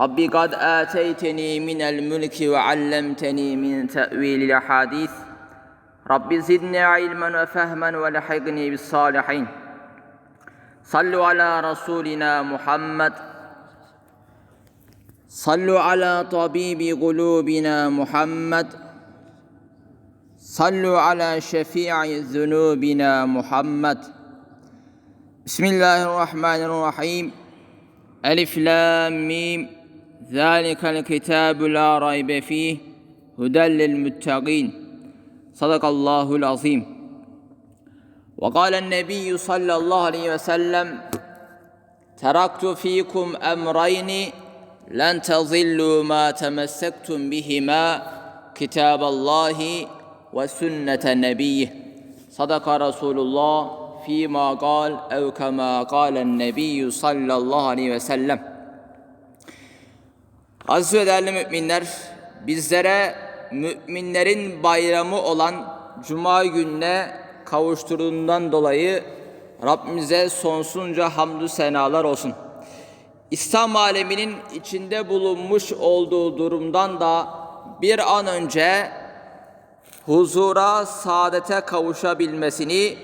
ربي قد آتيتني من الملك وعلمتني من تأويل الأحاديث ربي زدني علما وفهما ولحقني بالصالحين صلوا على رسولنا محمد صلوا على طبيب قلوبنا محمد صلوا على شفيع ذنوبنا محمد بسم الله الرحمن الرحيم ألف لام ميم ذلك الكتاب لا ريب فيه هدى للمتقين. صدق الله العظيم. وقال النبي صلى الله عليه وسلم تركت فيكم أمرين لن تضلوا ما تمسكتم بهما كتاب الله وسنة نبيه. صدق رسول الله فيما قال أو كما قال النبي صلى الله عليه وسلم. Aziz ve değerli müminler, bizlere müminlerin bayramı olan Cuma gününe kavuşturduğundan dolayı Rabbimize sonsuzca hamdü senalar olsun. İslam aleminin içinde bulunmuş olduğu durumdan da bir an önce huzura, saadete kavuşabilmesini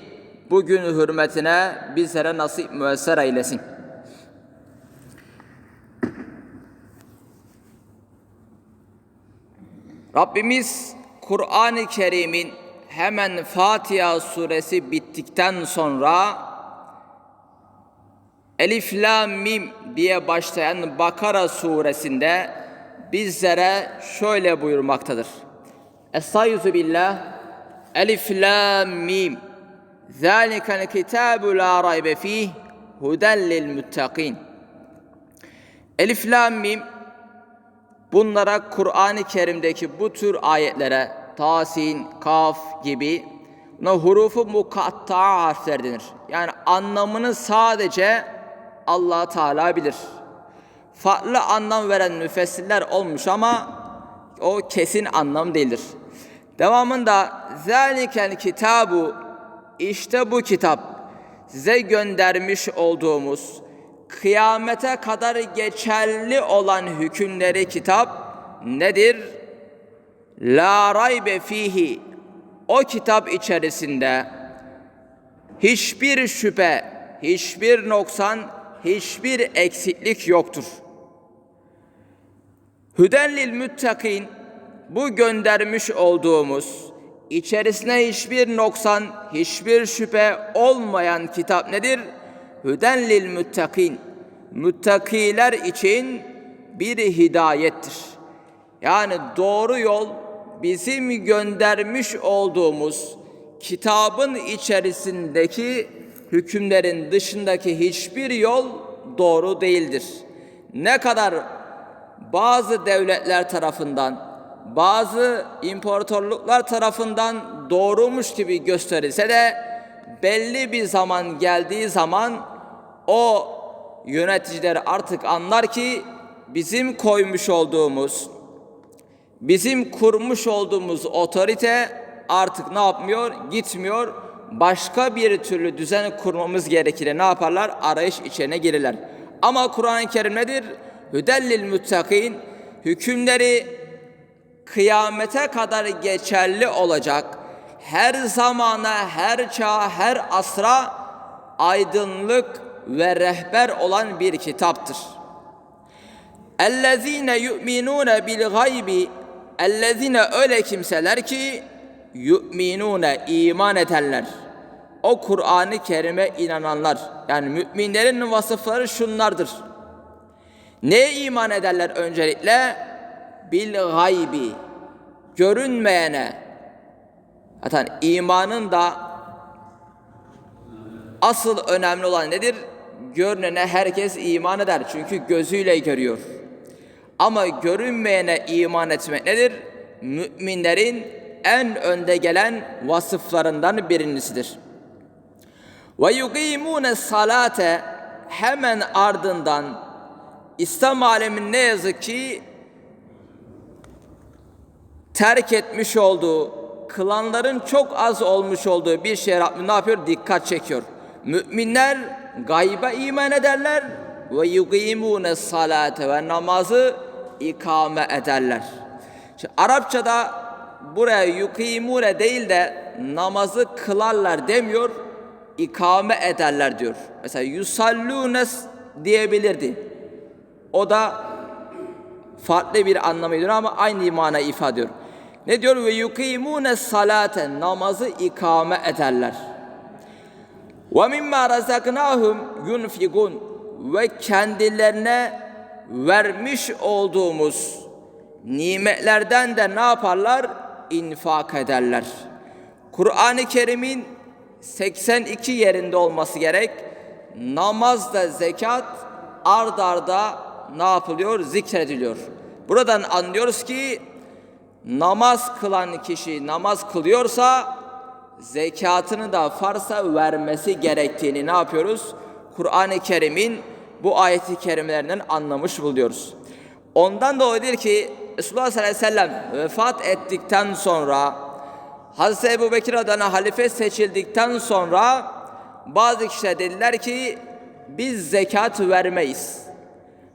bugün hürmetine bizlere nasip müesser eylesin. Rabbimiz Kur'an-ı Kerim'in hemen Fatiha suresi bittikten sonra Elif Lam Mim diye başlayan Bakara suresinde bizlere şöyle buyurmaktadır. Estaizu billah Elif Lam Mim Zalikel kitabu la raybe fih huden lil Elif Lam Mim Bunlara Kur'an-ı Kerim'deki bu tür ayetlere Tasin, Kaf gibi buna hurufu mukatta harfler denir. Yani anlamını sadece Allah Teala bilir. Farklı anlam veren müfessirler olmuş ama o kesin anlam değildir. Devamında zalikel kitabu işte bu kitap size göndermiş olduğumuz kıyamete kadar geçerli olan hükümleri kitap nedir? La raybe fihi o kitap içerisinde hiçbir şüphe, hiçbir noksan, hiçbir eksiklik yoktur. Hüdellil müttakin bu göndermiş olduğumuz içerisine hiçbir noksan, hiçbir şüphe olmayan kitap nedir? Hüden lil muttakin. Muttakiler için bir hidayettir. Yani doğru yol bizim göndermiş olduğumuz kitabın içerisindeki hükümlerin dışındaki hiçbir yol doğru değildir. Ne kadar bazı devletler tarafından, bazı imparatorluklar tarafından doğrumuş gibi gösterilse de belli bir zaman geldiği zaman o yöneticiler artık anlar ki bizim koymuş olduğumuz, bizim kurmuş olduğumuz otorite artık ne yapmıyor? Gitmiyor. Başka bir türlü düzen kurmamız gerekir. Ne yaparlar? Arayış içine girirler. Ama Kur'an-ı Kerim nedir? Hüdellil muttakin hükümleri kıyamete kadar geçerli olacak. Her zamana, her çağa, her asra aydınlık ve rehber olan bir kitaptır. Ellezine yu'minune bil gaybi Ellezine öyle kimseler ki yu'minune iman edenler. O Kur'an-ı Kerim'e inananlar. Yani müminlerin vasıfları şunlardır. Neye iman ederler öncelikle? Bil gaybi. Görünmeyene. Zaten imanın da asıl önemli olan nedir? Görünene herkes iman eder. Çünkü gözüyle görüyor. Ama görünmeyene iman etmek nedir? Müminlerin en önde gelen vasıflarından birincisidir. Ve yukimune salate hemen ardından İslam alemin ne yazık ki terk etmiş olduğu, kılanların çok az olmuş olduğu bir şey Rabbim ne yapıyor? Dikkat çekiyor. Müminler gayba iman ederler ve yukimune salate ve namazı ikame ederler. Şimdi Arapçada buraya yukimune değil de namazı kılarlar demiyor, ikame ederler diyor. Mesela yusallunes diyebilirdi. O da farklı bir anlamıydı ama aynı imana ifade ediyor. Ne diyor? Ve yukimune salate namazı ikame ederler. Ve mimma razaknahum yunfikun ve kendilerine vermiş olduğumuz nimetlerden de ne yaparlar? İnfak ederler. Kur'an-ı Kerim'in 82 yerinde olması gerek. Namazda zekat ard arda ne yapılıyor? Zikrediliyor. Buradan anlıyoruz ki namaz kılan kişi namaz kılıyorsa zekatını da farsa vermesi gerektiğini ne yapıyoruz? Kur'an-ı Kerim'in bu ayeti kerimelerinden anlamış buluyoruz. Ondan dolayıdır ki Resulullah sallallahu aleyhi ve sellem vefat ettikten sonra Hazreti Ebu Bekir adına halife seçildikten sonra bazı kişiler dediler ki biz zekat vermeyiz.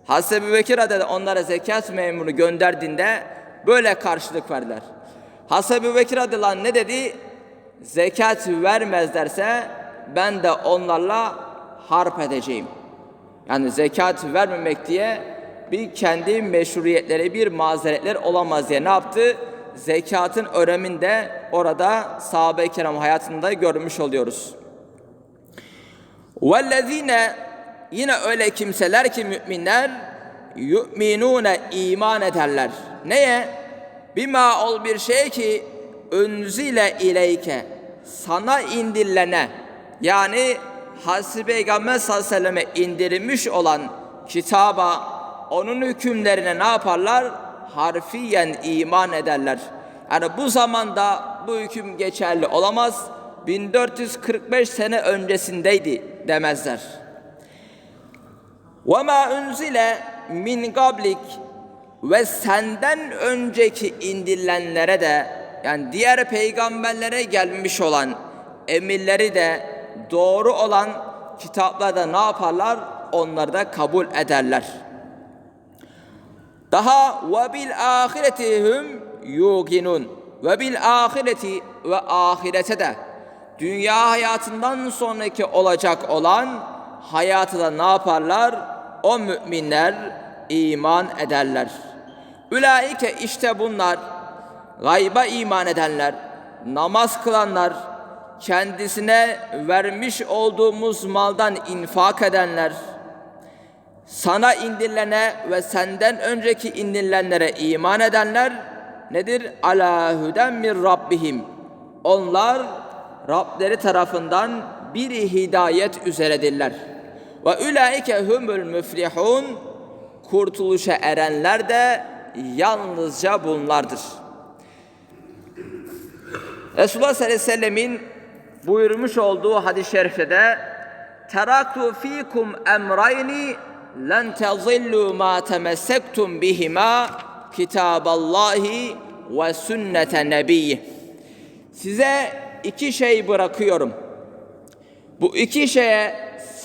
Hazreti Ebu Bekir adına onlara zekat memuru gönderdiğinde böyle karşılık verdiler. Hazreti Ebu Bekir adına ne dedi? Zekat vermezlerse ben de onlarla harp edeceğim. Yani zekat vermemek diye bir kendi meşruiyetleri, bir mazeretler olamaz diye ne yaptı? Zekatın önemini de orada sahabe-i kiram hayatında görmüş oluyoruz. وَالَّذ۪ينَ Yine öyle kimseler ki müminler yu'minune iman ederler. Neye? Bima ol bir şey ki önzile ileyke sana indirilene yani Hazreti Peygamber sallallahu aleyhi ve selleme indirilmiş olan kitaba onun hükümlerine ne yaparlar? Harfiyen iman ederler. Yani bu zamanda bu hüküm geçerli olamaz. 1445 sene öncesindeydi demezler. وَمَا اُنْزِلَ min qablik ve senden önceki indirilenlere de yani diğer peygamberlere gelmiş olan emirleri de doğru olan kitaplarda ne yaparlar? Onları da kabul ederler. Daha ve bil ahiretihum yuqinun ve bil ahireti ve ahirete de dünya hayatından sonraki olacak olan hayatı da ne yaparlar? O müminler iman ederler. Ülaike işte bunlar gayba iman edenler, namaz kılanlar, kendisine vermiş olduğumuz maldan infak edenler, sana indirilene ve senden önceki indirilenlere iman edenler nedir? Ala huden min rabbihim. Onlar Rableri tarafından bir hidayet üzeredirler. Ve ülaike humul müflihun. Kurtuluşa erenler de yalnızca bunlardır. Resulullah sallallahu aleyhi ve sellemin buyurmuş olduğu hadis-i şerifte de teraktu fikum emrayni len tezillu ma temessektum bihima kitaballahi ve sünnete nebiyyi. Size iki şey bırakıyorum. Bu iki şeye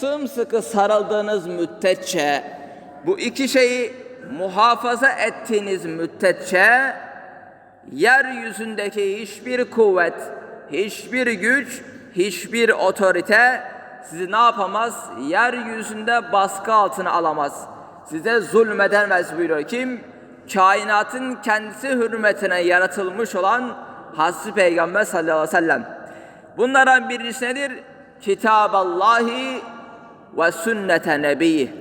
sımsıkı sarıldığınız müddetçe, bu iki şeyi muhafaza ettiğiniz müddetçe, yeryüzündeki hiçbir kuvvet, hiçbir güç, hiçbir otorite sizi ne yapamaz? Yeryüzünde baskı altına alamaz. Size zulmedemez buyuruyor. Kim? Kainatın kendisi hürmetine yaratılmış olan Hazreti Peygamber sallallahu aleyhi ve sellem. Bunlardan birincisi nedir? Kitaballahi ve sünnete nebi.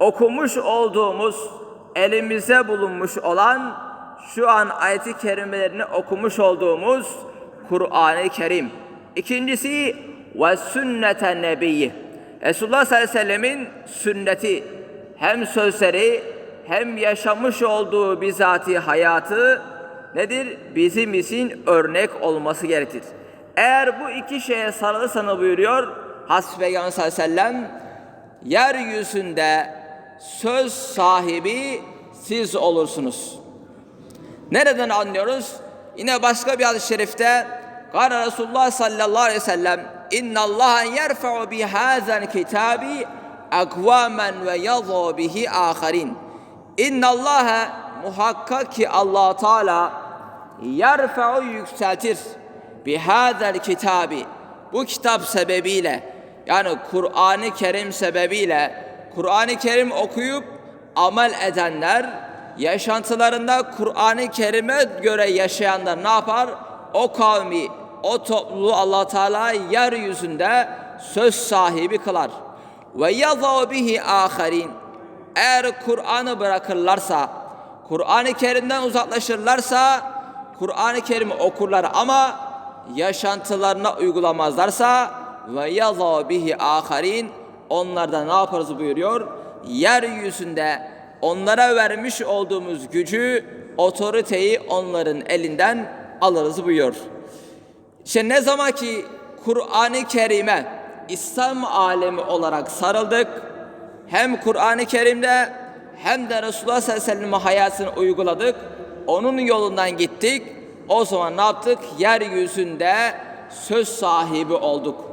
Okumuş olduğumuz, elimizde bulunmuş olan şu an ayeti kerimelerini okumuş olduğumuz Kur'an-ı Kerim. İkincisi ve sünnete nebiyyi. Resulullah sallallahu aleyhi ve sellemin sünneti hem sözleri hem yaşamış olduğu bizatihi hayatı nedir? Bizim için örnek olması gerekir. Eğer bu iki şeye sarılırsanız buyuruyor Hasbi Peygamber sallallahu aleyhi ve sellem yeryüzünde söz sahibi siz olursunuz. Nereden anlıyoruz? Yine başka bir hadis-i şerifte Kâle Resulullah sallallahu aleyhi ve sellem İnna Allah yerfa'u bi hâzel kitabi akvamen ve yadhu bihi âkharin. İnna Allah muhakkak ki Allah Teala yerfa'u yükseltir bi hâzel kitabi bu kitap sebebiyle yani Kur'an-ı Kerim sebebiyle Kur'an-ı Kerim okuyup amel edenler yaşantılarında Kur'an-ı Kerim'e göre yaşayanlar ne yapar? O kavmi, o topluluğu Allah Teala yeryüzünde söz sahibi kılar. Ve yazav bihi aharin. Eğer Kur'an'ı bırakırlarsa, Kur'an-ı Kerim'den uzaklaşırlarsa, Kur'an-ı Kerim'i okurlar ama yaşantılarına uygulamazlarsa ve yazav bihi aharin onlarda ne yaparız buyuruyor? Yeryüzünde onlara vermiş olduğumuz gücü, otoriteyi onların elinden alırız buyuruyor. İşte ne zaman ki Kur'an-ı Kerim'e İslam alemi olarak sarıldık, hem Kur'an-ı Kerim'de hem de Resulullah sallallahu aleyhi ve sellem'in hayatını uyguladık, onun yolundan gittik, o zaman ne yaptık? Yeryüzünde söz sahibi olduk.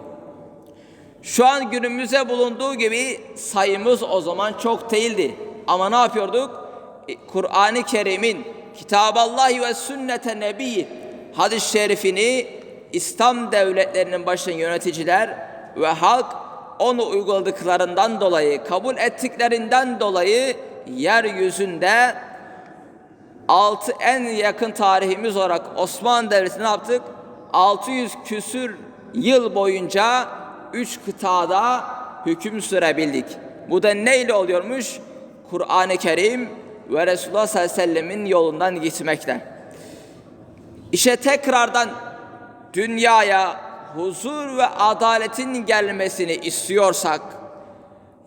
Şu an günümüzde bulunduğu gibi sayımız o zaman çok değildi. Ama ne yapıyorduk? E, Kur'an-ı Kerim'in Kitaballahi ve Sünnete Nebi hadis-i şerifini İslam devletlerinin başında yöneticiler ve halk onu uyguladıklarından dolayı, kabul ettiklerinden dolayı yeryüzünde altı en yakın tarihimiz olarak Osmanlı Devleti ne yaptık? 600 küsür yıl boyunca üç kıtada hüküm sürebildik. Bu da neyle oluyormuş? Kur'an-ı Kerim ve Resulullah sallallahu aleyhi ve sellemin yolundan gitmekle. İşte tekrardan dünyaya huzur ve adaletin gelmesini istiyorsak,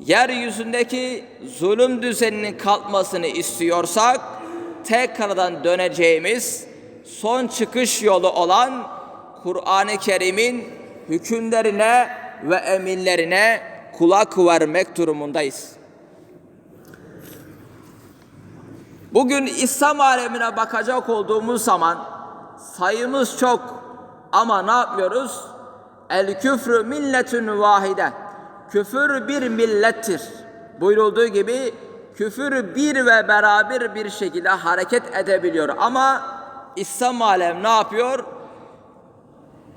yeryüzündeki zulüm düzeninin kalkmasını istiyorsak, tekrardan döneceğimiz son çıkış yolu olan Kur'an-ı Kerim'in hükümlerine ve emirlerine kulak vermek durumundayız. Bugün İslam alemine bakacak olduğumuz zaman sayımız çok ama ne yapmıyoruz? El küfrü milletün vahide. Küfür bir millettir. Buyurulduğu gibi küfür bir ve beraber bir şekilde hareket edebiliyor. Ama İslam alem ne yapıyor?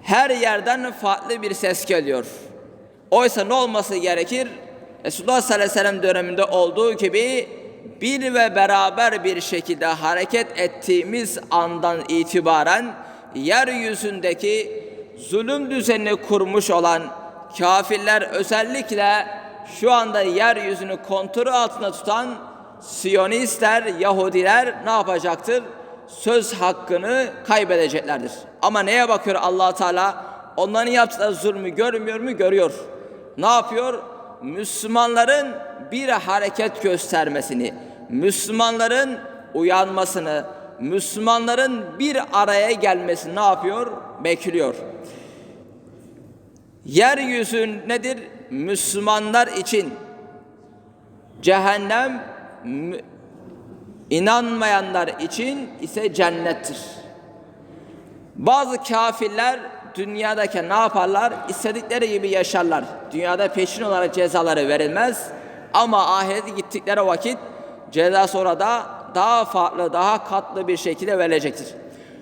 Her yerden farklı bir ses geliyor. Oysa ne olması gerekir? Resulullah sallallahu aleyhi ve sellem döneminde olduğu gibi bir ve beraber bir şekilde hareket ettiğimiz andan itibaren yeryüzündeki zulüm düzenini kurmuş olan kafirler özellikle şu anda yeryüzünü kontrol altında tutan Siyonistler, Yahudiler ne yapacaktır? Söz hakkını kaybedeceklerdir. Ama neye bakıyor allah Teala? Onların yaptıkları zulmü görmüyor mu? Görüyor. Ne yapıyor? Müslümanların bir hareket göstermesini, Müslümanların uyanmasını, Müslümanların bir araya gelmesini ne yapıyor? Bekliyor. Yeryüzü nedir? Müslümanlar için cehennem inanmayanlar için ise cennettir. Bazı kafirler dünyadaki ne yaparlar? İstedikleri gibi yaşarlar. Dünyada peşin olarak cezaları verilmez. Ama ahirete gittikleri vakit ceza sonra da daha farklı, daha katlı bir şekilde verilecektir.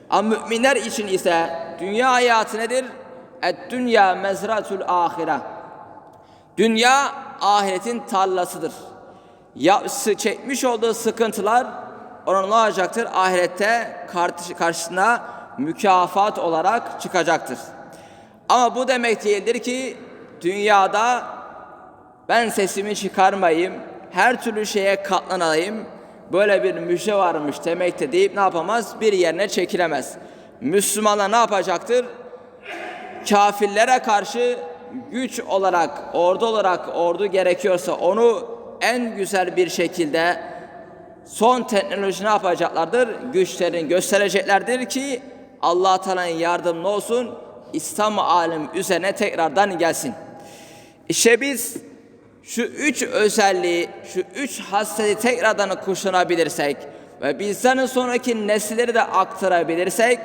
Ama müminler için ise dünya hayatı nedir? Et dünya mezratul ahire. Dünya ahiretin tarlasıdır. Ya, çekmiş olduğu sıkıntılar onun olacaktır? Ahirette karşısına mükafat olarak çıkacaktır. Ama bu demek değildir ki dünyada ben sesimi çıkarmayayım, her türlü şeye katlanayım, böyle bir müjde varmış demekte deyip ne yapamaz? Bir yerine çekilemez. Müslümanlar ne yapacaktır? Kafirlere karşı güç olarak, ordu olarak ordu gerekiyorsa onu en güzel bir şekilde son teknoloji ne yapacaklardır? Güçlerini göstereceklerdir ki Allah Teala'nın yardımı olsun. İslam alem üzerine tekrardan gelsin. İşte biz şu üç özelliği, şu üç hasleti tekrardan kuşanabilirsek ve bizden sonraki nesilleri de aktarabilirsek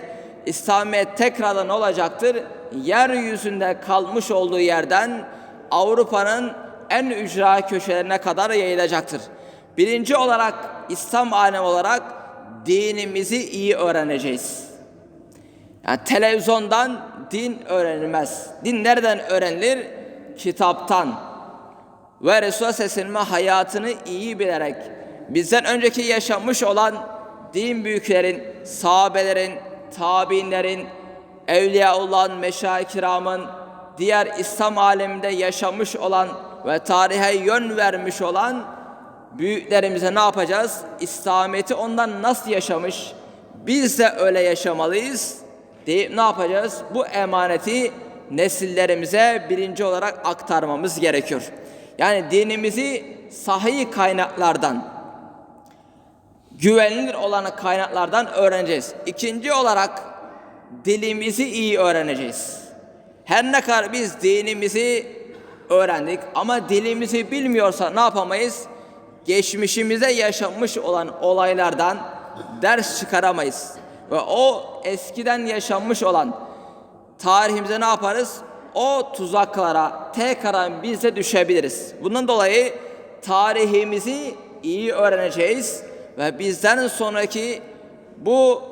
İslamiyet tekrardan olacaktır? Yeryüzünde kalmış olduğu yerden Avrupa'nın en ücra köşelerine kadar yayılacaktır. Birinci olarak İslam alemi olarak dinimizi iyi öğreneceğiz. Yani televizyondan din öğrenilmez. Din nereden öğrenilir? Kitaptan. Ve Resulullah Aleyhisselam'ın hayatını iyi bilerek bizden önceki yaşamış olan din büyüklerin, sahabelerin, tabiinlerin, Evliyaullah'ın, meşayih kiramın, diğer İslam aleminde yaşamış olan ve tarihe yön vermiş olan büyüklerimize ne yapacağız? İslamiyet'i ondan nasıl yaşamış? Biz de öyle yaşamalıyız deyip ne yapacağız? Bu emaneti nesillerimize birinci olarak aktarmamız gerekiyor. Yani dinimizi sahih kaynaklardan, güvenilir olan kaynaklardan öğreneceğiz. İkinci olarak dilimizi iyi öğreneceğiz. Her ne kadar biz dinimizi öğrendik ama dilimizi bilmiyorsa ne yapamayız? Geçmişimize yaşanmış olan olaylardan ders çıkaramayız. Ve o eskiden yaşanmış olan tarihimize ne yaparız? O tuzaklara tekrar biz de düşebiliriz. Bundan dolayı tarihimizi iyi öğreneceğiz ve bizden sonraki bu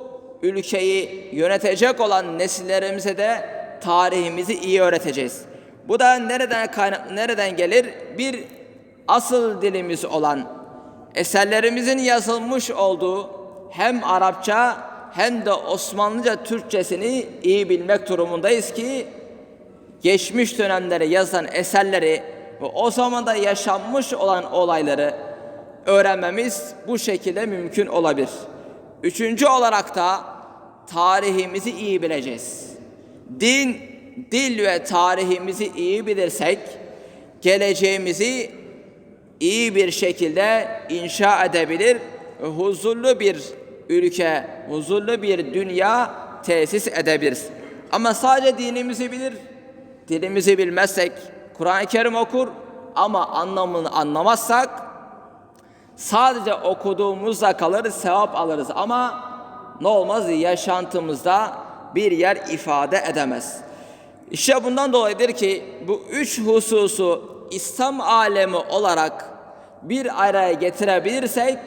ülkeyi yönetecek olan nesillerimize de tarihimizi iyi öğreteceğiz. Bu da nereden kaynak nereden gelir? Bir asıl dilimiz olan eserlerimizin yazılmış olduğu hem Arapça hem de Osmanlıca Türkçesini iyi bilmek durumundayız ki geçmiş dönemlere yazılan eserleri ve o zamanda yaşanmış olan olayları öğrenmemiz bu şekilde mümkün olabilir. Üçüncü olarak da tarihimizi iyi bileceğiz. Din, dil ve tarihimizi iyi bilirsek geleceğimizi iyi bir şekilde inşa edebilir ve huzurlu bir ülke, huzurlu bir dünya tesis edebiliriz. Ama sadece dinimizi bilir, dilimizi bilmezsek, Kur'an-ı Kerim okur ama anlamını anlamazsak sadece okuduğumuzda kalır, sevap alırız ama ne olmaz? Yaşantımızda bir yer ifade edemez. İşte bundan dolayıdır ki bu üç hususu İslam alemi olarak bir araya getirebilirsek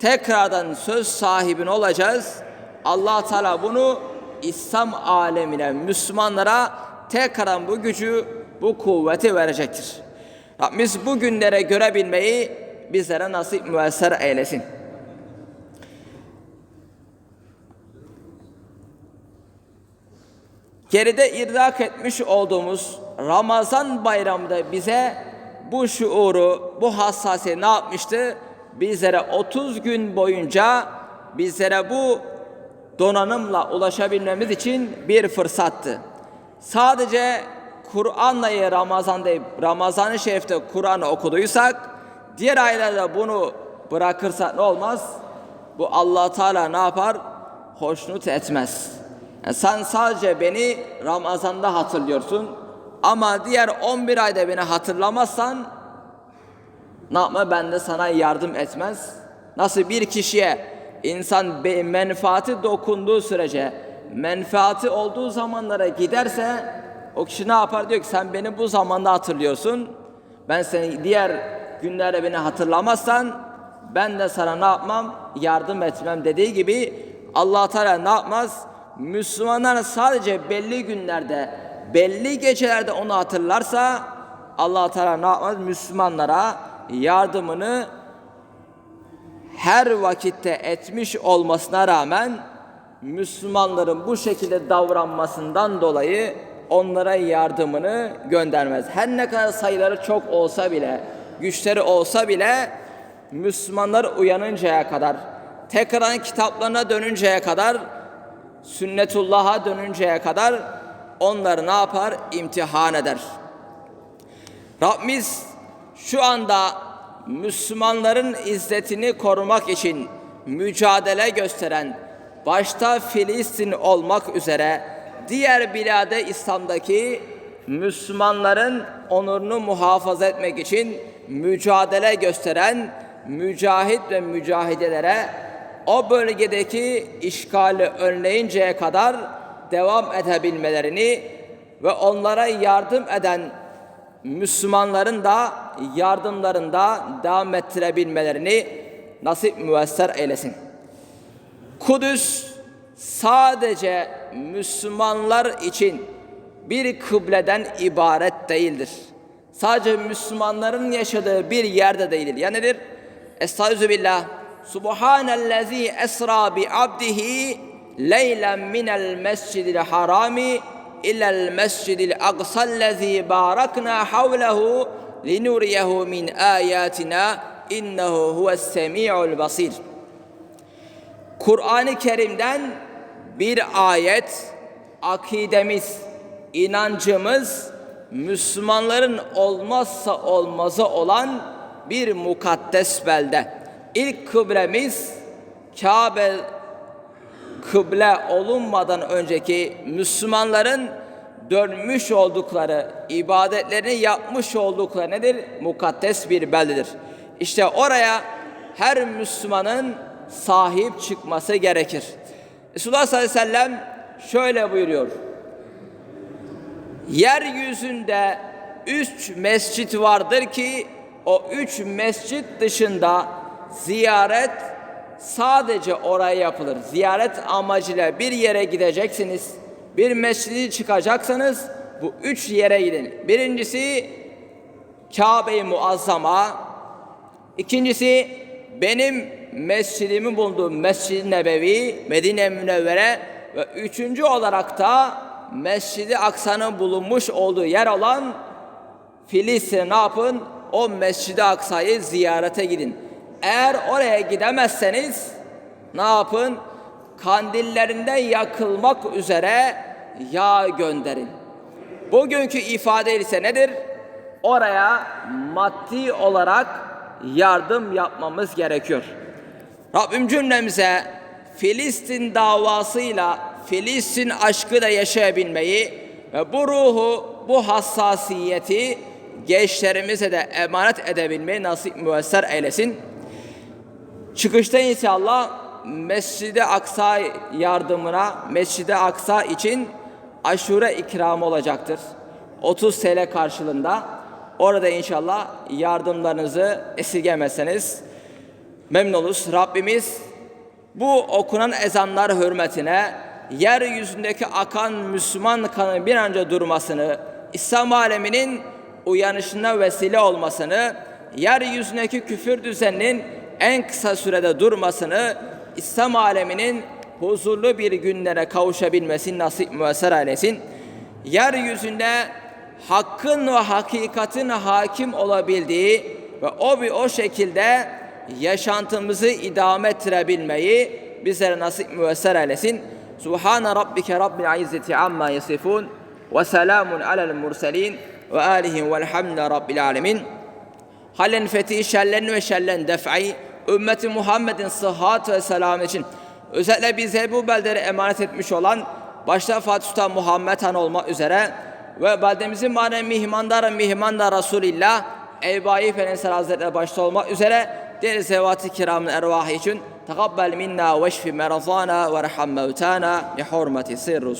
tekrardan söz sahibin olacağız. Allah Teala bunu İslam alemine, Müslümanlara tekrardan bu gücü, bu kuvveti verecektir. Rabbimiz bu günlere görebilmeyi bizlere nasip müesser eylesin. Geride idrak etmiş olduğumuz Ramazan bayramında bize bu şuuru, bu hassasiyeti ne yapmıştı? Bizlere 30 gün boyunca bizlere bu donanımla ulaşabilmemiz için bir fırsattı. Sadece Kur'an'la Ramazan'da Ramazan-ı Şerif'te Kur'an'ı okuduysak diğer aylarda bunu bırakırsak ne olmaz? Bu Allah Teala ne yapar? Hoşnut etmez. Yani sen sadece beni Ramazan'da hatırlıyorsun ama diğer 11 ayda beni hatırlamazsan ne yapma ben de sana yardım etmez. Nasıl bir kişiye insan menfaati dokunduğu sürece menfaati olduğu zamanlara giderse o kişi ne yapar diyor ki sen beni bu zamanda hatırlıyorsun. Ben seni diğer günlerde beni hatırlamazsan ben de sana ne yapmam? Yardım etmem dediği gibi Allah Teala ne yapmaz? Müslümanlar sadece belli günlerde, belli gecelerde onu hatırlarsa Allah Teala ne yapmaz? Müslümanlara yardımını her vakitte etmiş olmasına rağmen Müslümanların bu şekilde davranmasından dolayı onlara yardımını göndermez. Her ne kadar sayıları çok olsa bile, güçleri olsa bile Müslümanlar uyanıncaya kadar, tekrar kitaplarına dönünceye kadar, sünnetullah'a dönünceye kadar onları ne yapar? İmtihan eder. Rabbimiz şu anda Müslümanların izzetini korumak için mücadele gösteren başta Filistin olmak üzere diğer bilade İslam'daki Müslümanların onurunu muhafaza etmek için mücadele gösteren mücahit ve mücahidelere o bölgedeki işgali önleyinceye kadar devam edebilmelerini ve onlara yardım eden Müslümanların da yardımlarında devam ettirebilmelerini nasip müesser eylesin. Kudüs sadece Müslümanlar için bir kıbleden ibaret değildir. Sadece Müslümanların yaşadığı bir yerde değildir. Ya nedir? Estağfirullah. Subhanellezi esra bi abdihi leylen minel mescidil harami ilel mescidil aqsallezi barakna havlehu linuriyehu min ayatina innehu huves semi'ul basir. Kur'an-ı Kerim'den bir ayet akidemiz, inancımız Müslümanların olmazsa olmazı olan bir mukaddes belde. İlk kıblemiz Kabe kıble olunmadan önceki Müslümanların dönmüş oldukları, ibadetlerini yapmış oldukları nedir? Mukaddes bir beldedir. İşte oraya her Müslümanın sahip çıkması gerekir. Resulullah sallallahu aleyhi ve sellem şöyle buyuruyor. Yeryüzünde üç mescit vardır ki o üç mescit dışında ziyaret sadece oraya yapılır. Ziyaret amacıyla bir yere gideceksiniz. Bir mescidi çıkacaksanız bu üç yere gidin. Birincisi Kabe-i Muazzama. İkincisi benim mescidimi bulduğum Mescid-i Nebevi, Medine Münevvere ve üçüncü olarak da Mescid-i Aksa'nın bulunmuş olduğu yer olan Filistin'e ne yapın? O Mescid-i Aksa'yı ziyarete gidin. Eğer oraya gidemezseniz ne yapın? Kandillerinde yakılmak üzere yağ gönderin. Bugünkü ifade ise nedir? Oraya maddi olarak yardım yapmamız gerekiyor. Rabbim cümlemize Filistin davasıyla Filistin aşkıyla yaşayabilmeyi ve bu ruhu, bu hassasiyeti gençlerimize de emanet edebilmeyi nasip müesser eylesin. Çıkışta inşallah Mescid-i Aksa yardımına, Mescid-i Aksa için aşure ikramı olacaktır. 30 TL karşılığında. Orada inşallah yardımlarınızı esirgemezseniz memnun oluruz. Rabbimiz bu okunan ezanlar hürmetine yeryüzündeki akan Müslüman kanı bir an önce durmasını, İslam aleminin uyanışına vesile olmasını, yeryüzündeki küfür düzeninin en kısa sürede durmasını, İslam aleminin huzurlu bir günlere kavuşabilmesini nasip müesser eylesin. Yeryüzünde hakkın ve hakikatin hakim olabildiği ve o bir o şekilde yaşantımızı idame ettirebilmeyi bizlere nasip müesser eylesin. Subhane rabbike rabbil izzeti amma yasifun ve selamun alel murselin ve alihi velhamdülillahi rabbil alemin. Halen fethi şerlerini ve şerlen def'i ümmeti Muhammed'in sıhhat ve selam için özellikle bize bu beldeleri emanet etmiş olan başta Fatih Sultan Muhammed Han olmak üzere ve beldemizin manen mihmandarı mihmandar Resulillah Eybayi Efendimiz Hazretleri başta olmak üzere diğer zevat-ı kiramın ervahı için takabbel minna ve şfi merazana ve raham mevtana bi hurmeti sirru.